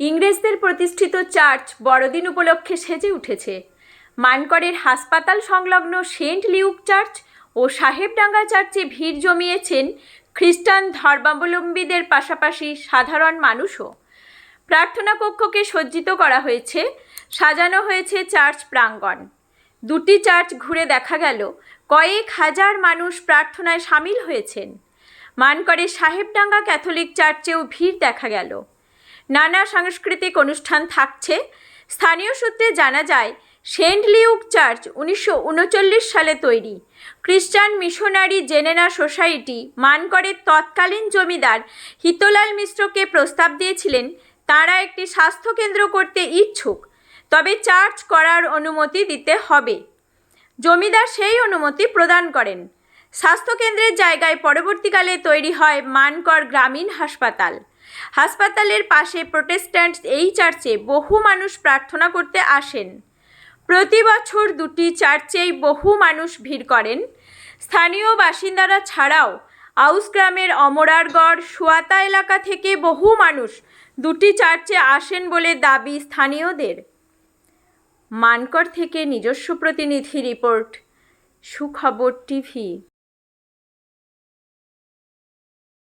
ইংরেজদের প্রতিষ্ঠিত চার্চ বড়দিন উপলক্ষে সেজে উঠেছে। মানকরের হাসপাতাল সংলগ্ন সেন্ট লিউক চার্চ ও সাহেবডাঙ্গা চার্চে ভিড় জমিয়েছেন খ্রিস্টান ধর্মাবলম্বীদের পাশাপাশি সাধারণ মানুষও। প্রার্থনা কক্ষকে সজ্জিত করা হয়েছে, সাজানো হয়েছে চার্চ প্রাঙ্গণ। দুটি চার্চ ঘুরে দেখা গেল, কয়েক হাজার মানুষ প্রার্থনায় সামিল হয়েছেন। মানকরের সাহেবডাঙ্গা ক্যাথলিক চার্চেও ভিড় দেখা গেল। নানা সাংস্কৃতিক অনুষ্ঠান থাকছে। স্থানীয় সূত্রে জানা যায়, সেন্ট লিউক চার্চ উনিশশো উনচল্লিশ সালে তৈরি। খ্রিস্টান মিশনারি জেনেনা সোসাইটি মানকরের তৎকালীন জমিদার হিতলাল মিশ্রকে প্রস্তাব দিয়েছিলেন, তাঁরা একটি স্বাস্থ্যকেন্দ্র করতে ইচ্ছুক, তবে চার্চ করার অনুমতি দিতে হবে। জমিদার সেই অনুমতি প্রদান করেন। স্বাস্থ্যকেন্দ্রের জায়গায় পরবর্তীকালে তৈরি হয় মানকর গ্রামীণ হাসপাতাল। হাসপাতালের পাশে প্রোটেস্ট্যান্ট এই চার্চে বহু মানুষ প্রার্থনা করতে আসেন। প্রতি বছর দুটি চার্চেই বহু মানুষ ভিড় করেন। স্থানীয় বাসিন্দারা ছাড়াও আউস গ্রামের অমরারগড়, সুয়াতা এলাকা থেকে বহু মানুষ দুটি চার্চে আসেন বলে দাবি স্থানীয়দের। মানকর থেকে নিজস্ব প্রতিনিধি রিপোর্ট, সুখবর টিভি।